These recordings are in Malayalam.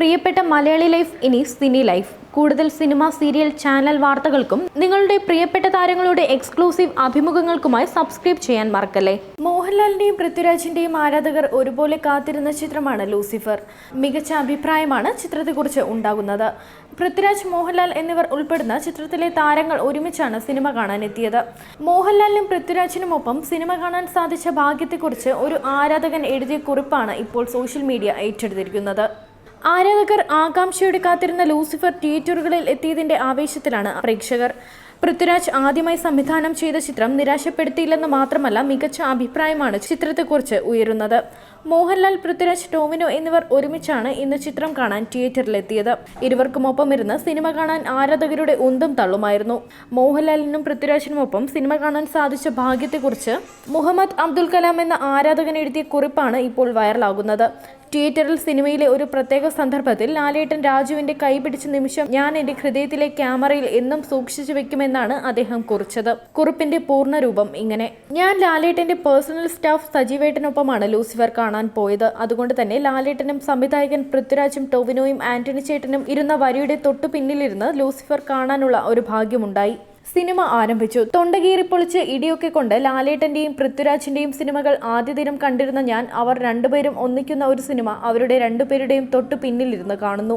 പ്രിയപ്പെട്ട മലയാളി ലൈഫ് ഇനി സിനി ലൈഫ്. കൂടുതൽ സിനിമ സീരിയൽ ചാനൽ വാർത്തകൾക്കും നിങ്ങളുടെ പ്രിയപ്പെട്ട താരങ്ങളുടെ എക്സ്ക്ലൂസീവ് അഭിമുഖങ്ങൾക്കുമായി സബ്സ്ക്രൈബ് ചെയ്യാൻ മറക്കല്ലേ? മോഹൻലാലിന്റെയും പൃഥ്വിരാജിന്റെയും ആരാധകർ ഒരുപോലെ കാത്തിരുന്ന ചിത്രമാണ് ലൂസിഫർ. മികച്ച അഭിപ്രായമാണ് ചിത്രത്തെക്കുറിച്ച് ഉണ്ടാകുന്നത്. പൃഥ്വിരാജ് മോഹൻലാൽ എന്നിവർ ഉൾപ്പെടുന്ന ചിത്രത്തിലെ താരങ്ങൾ ഒരുമിച്ചാണ് സിനിമ കാണാനെത്തിയത്. മോഹൻലാലിനും പൃഥ്വിരാജിനുമൊപ്പം സിനിമ കാണാൻ സാധിച്ച ഭാഗ്യത്തെക്കുറിച്ച് ഒരു ആരാധകൻ എഴുതിയ കുറിപ്പാണ് ഇപ്പോൾ സോഷ്യൽ മീഡിയ ഏറ്റെടുത്തിരിക്കുന്നത്. ആരാധകർ ആകാംക്ഷയോടെ കാത്തിരുന്ന ലൂസിഫർ തിയേറ്ററുകളിൽ എത്തിയതിന്റെ ആവേശത്തിലാണ് പ്രേക്ഷകർ. പൃഥ്വിരാജ് ആദ്യമായി സംവിധാനം ചെയ്ത ചിത്രം നിരാശപ്പെടുത്തിയില്ലെന്ന് മാത്രമല്ല മികച്ച അഭിപ്രായമാണ് ചിത്രത്തെക്കുറിച്ച് ഉയരുന്നത്. മോഹൻലാൽ പൃഥ്വിരാജ് ടോമിനോ എന്നിവർ ഒരുമിച്ചാണ് ഇന്ന് ചിത്രം കാണാൻ തിയേറ്ററിലെത്തിയത്. ഇരുവർക്കുമൊപ്പം ഇരുന്ന് സിനിമ കാണാൻ ആരാധകരുടെ ഉന്തും തള്ളുമായിരുന്നു. മോഹൻലാലിനും പൃഥ്വിരാജിനുമൊപ്പം സിനിമ കാണാൻ സാധിച്ച ഭാഗ്യത്തെക്കുറിച്ച് മുഹമ്മദ് അബ്ദുൽ കലാം എന്ന ആരാധകൻ എഴുതിയ കുറിപ്പാണ് ഇപ്പോൾ വൈറലാകുന്നത്. തിയേറ്ററിൽ സിനിമയിലെ ഒരു പ്രത്യേക സന്ദർഭത്തിൽ ലാലേട്ടൻ രാജുവിന്റെ കൈപിടിച്ച നിമിഷം ഞാൻ എന്റെ ഹൃദയത്തിലെ ക്യാമറയിൽ എന്നും സൂക്ഷിച്ചു വെക്കുമെന്നാണ് അദ്ദേഹം കുറിച്ചത്. കുറിപ്പിന്റെ പൂർണരൂപം ഇങ്ങനെ. ഞാൻ ലാലേട്ടന്റെ പേഴ്സണൽ സ്റ്റാഫ് സജീവേട്ടനൊപ്പമാണ് ലൂസിഫർ കാണാൻ പോയത്. അതുകൊണ്ട് തന്നെ ലാലേട്ടനും സംവിധായകൻ പൃഥ്വിരാജും ടോവിനോയും ആന്റണി ചേട്ടനും ഇരുന്ന വരിയുടെ തൊട്ടു പിന്നിലിരുന്ന് ലൂസിഫർ കാണാനുള്ള ഒരു ഭാഗ്യമുണ്ടായി. സിനിമ ആരംഭിച്ചു. തൊണ്ടകീറി പൊളിച്ച് ഇടിയൊക്കെ കൊണ്ട് ലാലേട്ടന്റെയും പൃഥ്വിരാജിന്റെയും സിനിമകൾ ആദ്യ ദിനം കണ്ടിരുന്ന ഞാൻ അവർ രണ്ടുപേരും ഒന്നിക്കുന്ന ഒരു സിനിമ അവരുടെ രണ്ടുപേരുടെയും തൊട്ടു പിന്നിലിരുന്ന് കാണുന്നു.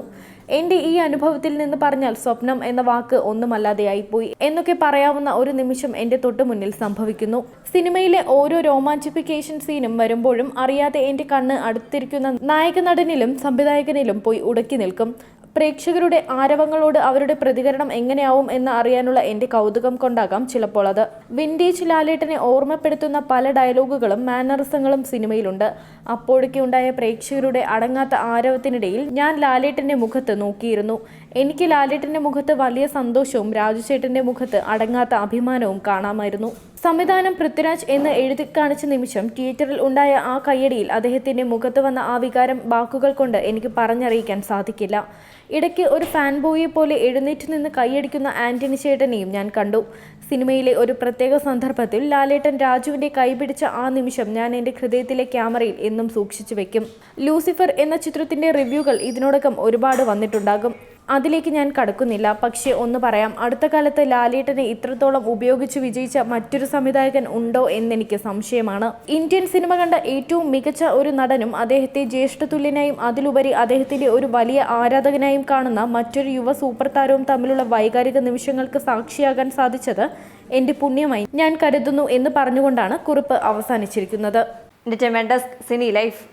എന്റെ ഈ അനുഭവത്തിൽ നിന്ന് പറഞ്ഞാൽ സ്വപ്നം എന്ന വാക്ക് ഒന്നുമല്ലാതെയായിപ്പോയി എന്നൊക്കെ പറയാവുന്ന ഒരു നിമിഷം എന്റെ തൊട്ടു മുന്നിൽ സംഭവിക്കുന്നു. സിനിമയിലെ ഓരോ രോമാഞ്ചിഫിക്കേഷൻ സീനും വരുമ്പോഴും അറിയാതെ എന്റെ കണ്ണ് അടുത്തിരിക്കുന്ന നായക നടനിലും സംവിധായകനിലും പോയി ഉടക്കി നിൽക്കും. പ്രേക്ഷകരുടെ ആരവങ്ങളോട് അവരുടെ പ്രതികരണം എങ്ങനെയാവും എന്ന് അറിയാനുള്ള എന്റെ കൗതുകം കൊണ്ടാകാം ചിലപ്പോൾ അത്. വിന്റേജ് ലാലേട്ടനെ ഓർമ്മപ്പെടുത്തുന്ന പല ഡയലോഗുകളും മാനറിസങ്ങളും സിനിമയിലുണ്ട്. അപ്പോഴേക്കുണ്ടായ പ്രേക്ഷകരുടെ അടങ്ങാത്ത ആരവത്തിനിടയിൽ ഞാൻ ലാലേട്ടന്റെ മുഖത്ത് നോക്കിയിരുന്നു. എനിക്ക് ലാലേട്ടന്റെ മുഖത്ത് വലിയ സന്തോഷവും രാജുചേട്ടന്റെ മുഖത്ത് അടങ്ങാത്ത അഭിമാനവും കാണാമായിരുന്നു. സംവിധാനം പൃഥ്വിരാജ് എന്ന് എഴുതി കാണിച്ച നിമിഷം തിയേറ്ററിൽ ഉണ്ടായ ആ കയ്യടിയിൽ അദ്ദേഹത്തിന്റെ മുഖത്ത് വന്ന ആ വികാരം വാക്കുകൾ കൊണ്ട് എനിക്ക് പറഞ്ഞറിയിക്കാൻ സാധിക്കില്ല. ഇടയ്ക്ക് ഒരു ഫാൻ ബോയെ പോലെ എഴുന്നേറ്റ് നിന്ന് കൈയടിക്കുന്ന ആന്റണി ചേട്ടനെയും ഞാൻ കണ്ടു. സിനിമയിലെ ഒരു പ്രത്യേക സന്ദർഭത്തിൽ ലാലേട്ടൻ രാജുവിന്റെ കൈപിടിച്ച ആ നിമിഷം ഞാൻ എന്റെ ഹൃദയത്തിലെ ക്യാമറയിൽ എന്നും സൂക്ഷിച്ചു വെക്കും. ലൂസിഫർ എന്ന ചിത്രത്തിന്റെ റിവ്യൂകൾ ഇതിനോടകം ഒരുപാട് വന്നിട്ടുണ്ടാകും. അതിലേക്ക് ഞാൻ കടക്കുന്നില്ല. പക്ഷേ ഒന്ന് പറയാം. അടുത്ത കാലത്ത് ലാലേട്ടനെ ഇത്രത്തോളം ഉപയോഗിച്ച് വിജയിച്ച മറ്റൊരു സംവിധായകൻ ഉണ്ടോ എന്നെനിക്ക് സംശയമാണ്. ഇന്ത്യൻ സിനിമ കണ്ട ഏറ്റവും മികച്ച ഒരു നടനും അദ്ദേഹത്തെ ജ്യേഷ്ഠതുല്യനായും അതിലുപരി അദ്ദേഹത്തിന്റെ ഒരു വലിയ ആരാധകനായും കാണുന്ന മറ്റൊരു യുവ സൂപ്പർ താരവും തമ്മിലുള്ള വൈകാരിക നിമിഷങ്ങൾക്ക് സാക്ഷിയാകാൻ സാധിച്ചത് എന്റെ പുണ്യമായി ഞാൻ കരുതുന്നു എന്ന് പറഞ്ഞുകൊണ്ടാണ് കുറിപ്പ് അവസാനിച്ചിരിക്കുന്നത്. Cine life.